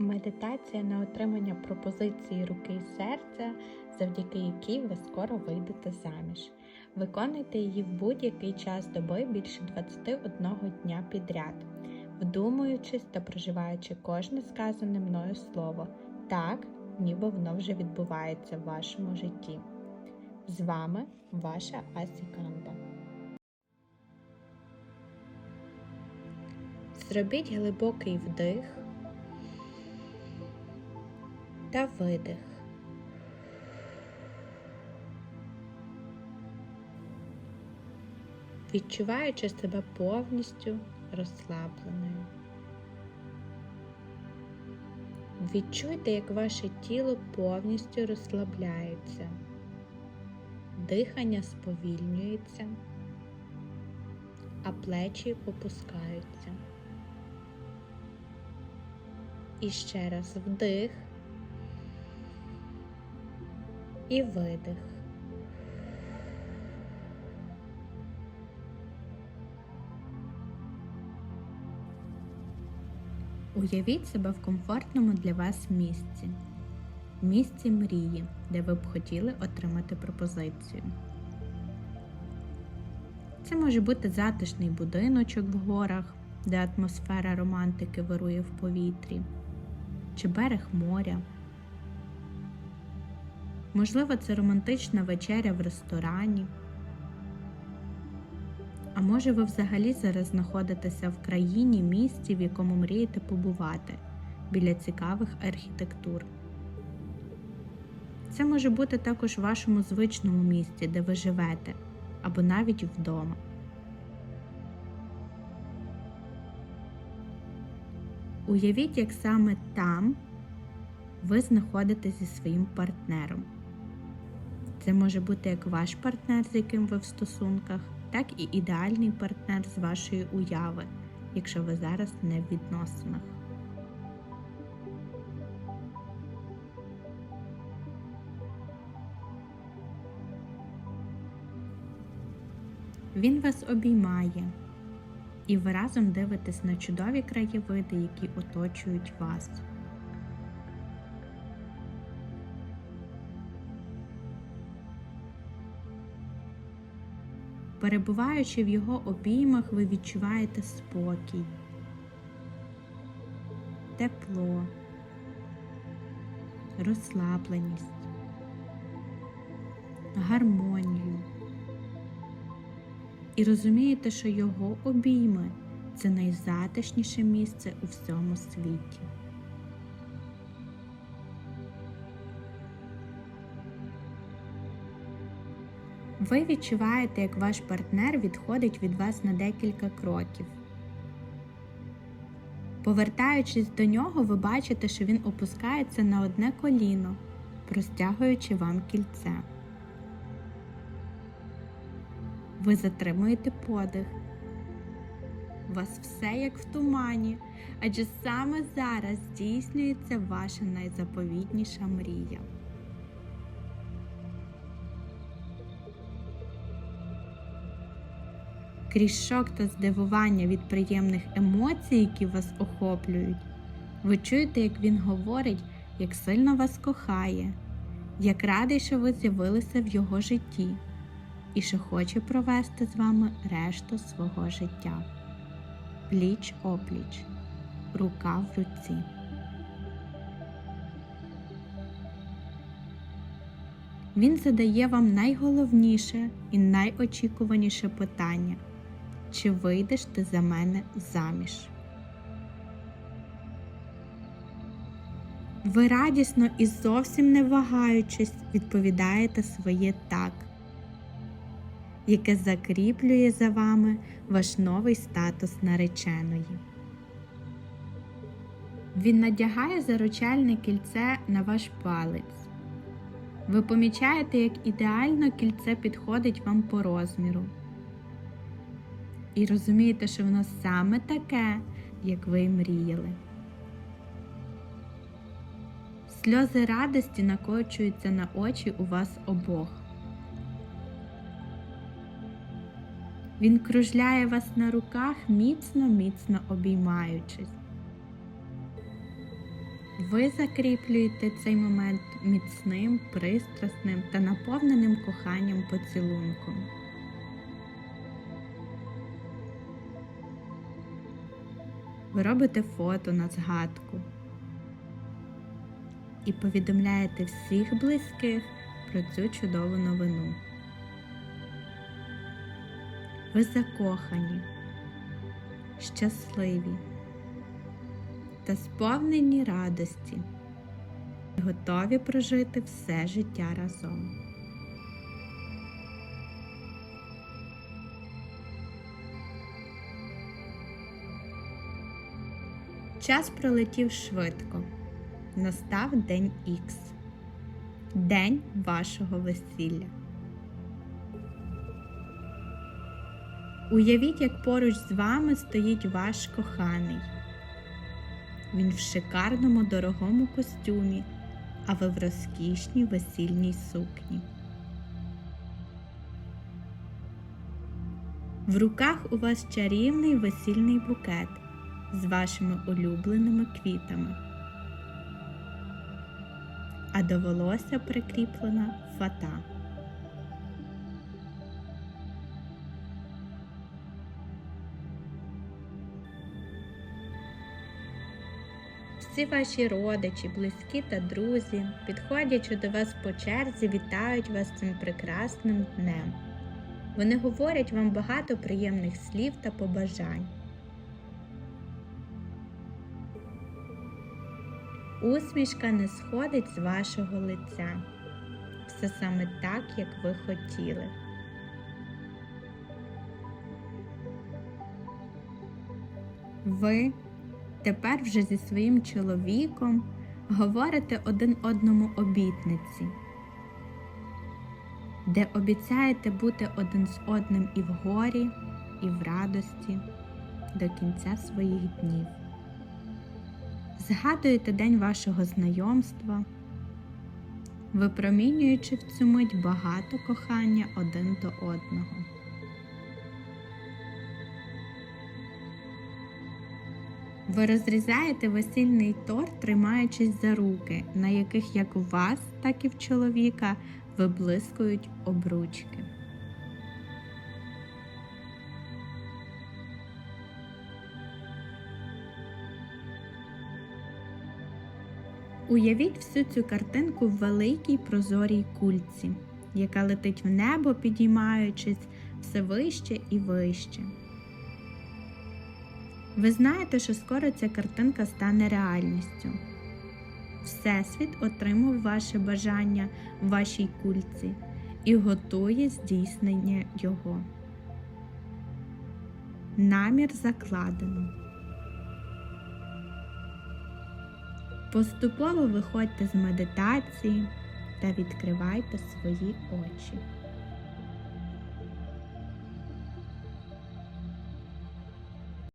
Медитація на отримання пропозиції руки і серця, завдяки якій ви скоро вийдете заміж. Виконуйте її в будь-який час доби більше 21 дня підряд, вдумуючись та проживаючи кожне сказане мною слово, так, ніби воно вже відбувається в вашому житті. З вами ваша Асіканда. Зробіть глибокий вдих та видих. Відчуваючи себе повністю розслабленою. Відчуйте, як ваше тіло повністю розслабляється, дихання сповільнюється, а плечі опускаються. І ще раз вдих і видих. Уявіть себе в комфортному для вас місці, місці мрії, де ви б хотіли отримати пропозицію. Це може бути затишний будиночок в горах, де атмосфера романтики вирує в повітрі, чи берег моря. Можливо, це романтична вечеря в ресторані. А може, ви взагалі зараз знаходитеся в країні, місті, в якому мрієте побувати біля цікавих архітектур. Це може бути також в вашому звичному місті, де ви живете, або навіть вдома. Уявіть, як саме там ви знаходитесь зі своїм партнером. Це може бути як ваш партнер, з яким ви в стосунках, так і ідеальний партнер з вашої уяви, якщо ви зараз не в відносинах. Він вас обіймає, і ви разом дивитесь на чудові краєвиди, які оточують вас. Перебуваючи в його обіймах, ви відчуваєте спокій, тепло, розслабленість, гармонію. І розумієте, що його обійми це найзатишніше місце у всьому світі. Ви відчуваєте, як ваш партнер відходить від вас на декілька кроків. Повертаючись до нього, ви бачите, що він опускається на одне коліно, простягуючи вам кільце. Ви затримуєте подих. У вас все як в тумані, адже саме зараз здійснюється ваша найзаповітніша мрія. Крізь шок та здивування від приємних емоцій, які вас охоплюють, ви чуєте, як він говорить, як сильно вас кохає, як радий, що ви з'явилися в його житті, і що хоче провести з вами решту свого життя. Пліч опліч, рука в руці. Він задає вам найголовніше і найочікуваніше питання чи вийдеш ти за мене заміж? Ви радісно і зовсім не вагаючись відповідаєте своє так, яке закріплює за вами ваш новий статус нареченої. Він надягає заручальне кільце на ваш палець. Ви помічаєте, як ідеально кільце підходить вам по розміру і розумієте, що воно саме таке, як ви мріяли. Сльози радості накочуються на очі у вас обох. Він кружляє вас на руках, міцно, міцно обіймаючись. Ви закріплюєте цей момент міцним, пристрасним та наповненим коханням поцілунком. Ви робите фото на згадку і повідомляєте всіх близьких про цю чудову новину. Ви закохані, щасливі та сповнені радості, готові прожити все життя разом. Час пролетів швидко. Настав день Х. День вашого весілля. Уявіть, як поруч з вами стоїть ваш коханий. Він в шикарному дорогому костюмі, а ви в розкішній весільній сукні. В руках у вас чарівний весільний букет з вашими улюбленими квітами, а до волосся прикріплена фата. Всі ваші родичі, близькі та друзі, підходячи до вас по черзі, вітають вас цим прекрасним днем. Вони говорять вам багато приємних слів та побажань. Усмішка не сходить з вашого лиця. Все саме так, як ви хотіли. Ви тепер вже зі своїм чоловіком говорите один одному обітниці, де обіцяєте бути один з одним і в горі, і в радості до кінця своїх днів. Згадуєте день вашого знайомства, випромінюючи в цю мить багато кохання один до одного. Ви розрізаєте весільний торт, тримаючись за руки, на яких як у вас, так і в чоловіка виблискують обручки. Уявіть всю цю картинку в великій прозорій кульці, яка летить в небо, підіймаючись все вище і вище. Ви знаєте, що скоро ця картинка стане реальністю. Всесвіт отримав ваше бажання в вашій кульці і готує здійснення його. Намір закладено. Поступово виходьте з медитації та відкривайте свої очі.